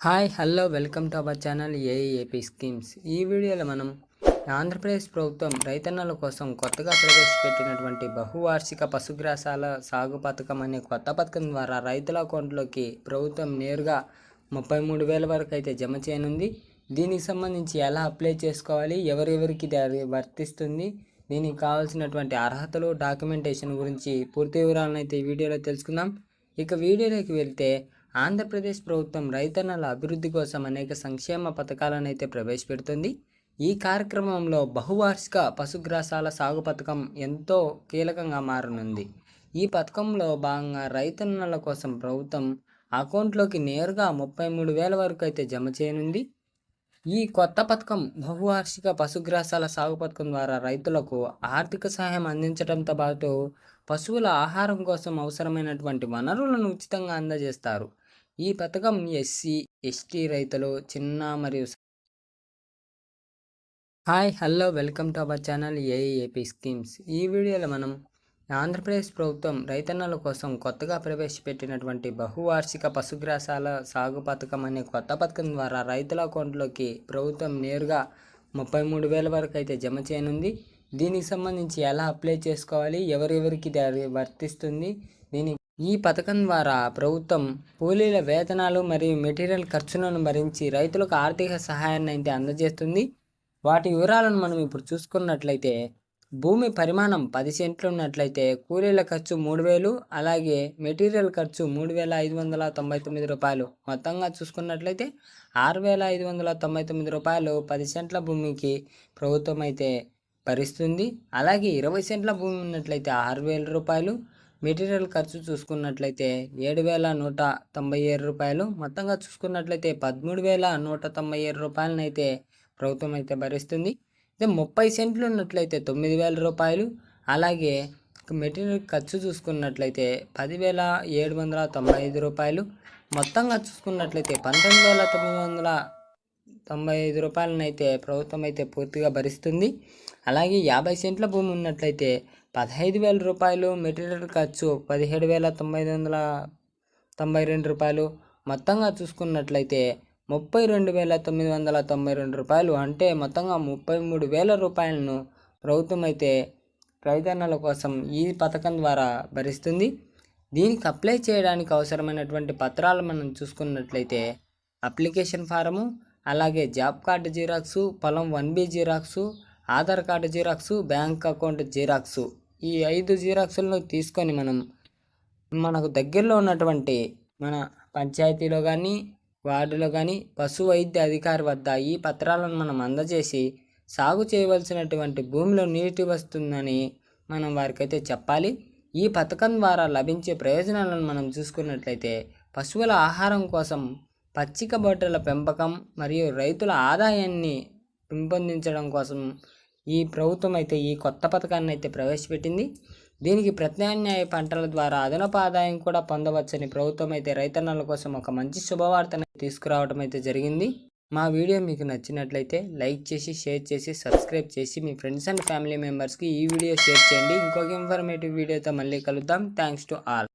Hi hello welcome to our channel AAP schemes. ఈ వీడియోలో మనం ఆంధ్రప్రదేశ్ ప్రభుత్వం రైతన్నల కోసం కొత్తగా ప్రవేశపెట్టినటువంటి బహువార్షిక పశుగ్రాసాల సాగు పథకం అనే కొత్త పథకం ద్వారా రైతుల అకౌంట్లోకి ప్రభుత్వం నేరుగా ముప్పై మూడు వేల వరకు అయితే జమ చేయనుంది. దీనికి సంబంధించి ఎలా అప్లై చేసుకోవాలి ఎవరెవరికి ఇది వర్తిస్తుంది దీనికి కావాల్సినటువంటి అర్హతలు డాక్యుమెంటేషన్ గురించి పూర్తి వివరాలను అయితే ఈ వీడియోలో తెలుసుకుందాం. ఇక వీడియోలోకి వెళ్తే ఆంధ్రప్రదేశ్ ప్రభుత్వం రైతన్నల అభివృద్ధి కోసం అనేక సంక్షేమ పథకాలను అయితే ప్రవేశపెడుతుంది. ఈ కార్యక్రమంలో బహువార్షిక పశుగ్రాసాల సాగు పథకం ఎంతో కీలకంగా మారనుంది. ఈ పథకంలో భాగంగా రైతన్నల కోసం ప్రభుత్వం అకౌంట్లోకి నేరుగా ముప్పై మూడు వేల వరకు అయితే జమ చేయనుంది. ఈ కొత్త పథకం బహువార్షిక పశుగ్రాసాల సాగు పథకం ద్వారా రైతులకు ఆర్థిక సహాయం అందించడంతో పాటు పశువుల ఆహారం కోసం అవసరమైనటువంటి వనరులను ఉచితంగా అందజేస్తారు. ఈ పథకం ఎస్సీ ఎస్టీ రైతులు చిన్న మరియు hi hello welcome to our channel AAP schemes. ఈ వీడియోలో మనం ఆంధ్రప్రదేశ్ ప్రభుత్వం రైతన్నల కోసం కొత్తగా ప్రవేశపెట్టినటువంటి బహువార్షిక పశుగ్రాసాల సాగు పథకం అనే కొత్త పథకం ద్వారా రైతుల అకౌంట్లోకి ప్రభుత్వం నేరుగా ముప్పై మూడు వేల వరకు అయితే జమ చేయనుంది. దీనికి సంబంధించి ఎలా అప్లై చేసుకోవాలి ఎవరెవరికి వర్తిస్తుంది దీని ఈ పథకం ద్వారా ప్రభుత్వం కూలీల వేతనాలు మరియు మెటీరియల్ ఖర్చులను భరించి రైతులకు ఆర్థిక సహాయాన్ని అయితే అందజేస్తుంది. వాటి వివరాలను మనం ఇప్పుడు చూసుకున్నట్లయితే భూమి పరిమాణం పది సెంట్లు ఉన్నట్లయితే కూలీల ఖర్చు మూడు వేలు అలాగే మెటీరియల్ ఖర్చు మూడు వేల ఐదు వందల తొంభై తొమ్మిది రూపాయలు. మొత్తంగా చూసుకున్నట్లయితే ఆరు వేల ఐదు వందల తొంభై తొమ్మిది రూపాయలు పది సెంట్ల భూమికి ప్రభుత్వం అయితే భరిస్తుంది. అలాగే ఇరవై సెంట్ల భూమి ఉన్నట్లయితే ఆరు వేల రూపాయలు మెటీరియల్ ఖర్చు చూసుకున్నట్లయితే ఏడు వేల నూట తొంభై ఏడు రూపాయలు. మొత్తంగా చూసుకున్నట్లయితే పదమూడు వేల నూట తొంభై ఏడు రూపాయలను అయితే ప్రభుత్వం అయితే భరిస్తుంది. ఇదే ముప్పై సెంట్లు ఉన్నట్లయితే తొమ్మిది వేల రూపాయలు. అలాగే మెటీరియల్ ఖర్చు చూసుకున్నట్లయితే పదివేల ఏడు వందల తొంభై ఐదు రూపాయలు. మొత్తంగా చూసుకున్నట్లయితే పంతొమ్మిది వేల తొమ్మిది వందల తొంభై ఐదు రూపాయలనైతే ప్రభుత్వం అయితే పూర్తిగా భరిస్తుంది. అలాగే యాభై సెంట్ల భూమి ఉన్నట్లయితే పదహైదు వేల రూపాయలు మెటీరియల్ ఖర్చు పదిహేడు వేల తొంభై వందల తొంభై రెండు రూపాయలు. మొత్తంగా చూసుకున్నట్లయితే ముప్పై రెండు వేల తొమ్మిది వందల తొంభై రెండు రూపాయలు. అంటే మొత్తంగా ముప్పై మూడు వేల రూపాయలను ప్రభుత్వం అయితే రైతన్నల కోసం ఈ పథకం ద్వారా భరిస్తుంది. దీనికి అప్లై చేయడానికి అవసరమైనటువంటి పత్రాలు మనం చూసుకున్నట్లయితే అప్లికేషన్ ఫారము అలాగే జాబ్ కార్డు జిరాక్సు పొలం one B xerox Aadhaar card xerox bank account xerox. ఈ ఐదు జిరాక్సులను తీసుకొని మనం మనకు దగ్గరలో ఉన్నటువంటి మన పంచాయతీలో కానీ వార్డులో కానీ పశు వైద్య అధికారి వద్ద ఈ పత్రాలను మనం అందజేసి సాగు చేయవలసినటువంటి భూమిలో నీటి వస్తుందని మనం వారికైతే చెప్పాలి. ఈ పథకం ద్వారా లభించే ప్రయోజనాలను మనం చూసుకున్నట్లయితే పశువుల ఆహారం కోసం పచ్చిక బొట్టల పెంపకం మరియు రైతుల ఆదాయాన్ని పెంపొందించడం కోసం ఈ ప్రభుత్వం అయితే ఈ కొత్త పథకాన్ని అయితే ప్రవేశపెట్టింది. దీనికి ప్రత్యామ్నాయ పంటల ద్వారా అదనపు ఆదాయం కూడా పొందవచ్చని ప్రభుత్వం అయితే రైతన్నల కోసం ఒక మంచి శుభవార్తను తీసుకురావడం అయితే జరిగింది. మా వీడియో మీకు నచ్చినట్లయితే లైక్ చేసి షేర్ చేసి సబ్స్క్రైబ్ చేసి మీ ఫ్రెండ్స్ అండ్ ఫ్యామిలీ మెంబర్స్కి ఈ వీడియో షేర్ చేయండి. ఇంకొక ఇన్ఫర్మేటివ్ వీడియోతో మళ్ళీ కలుద్దాం. Thanks to all.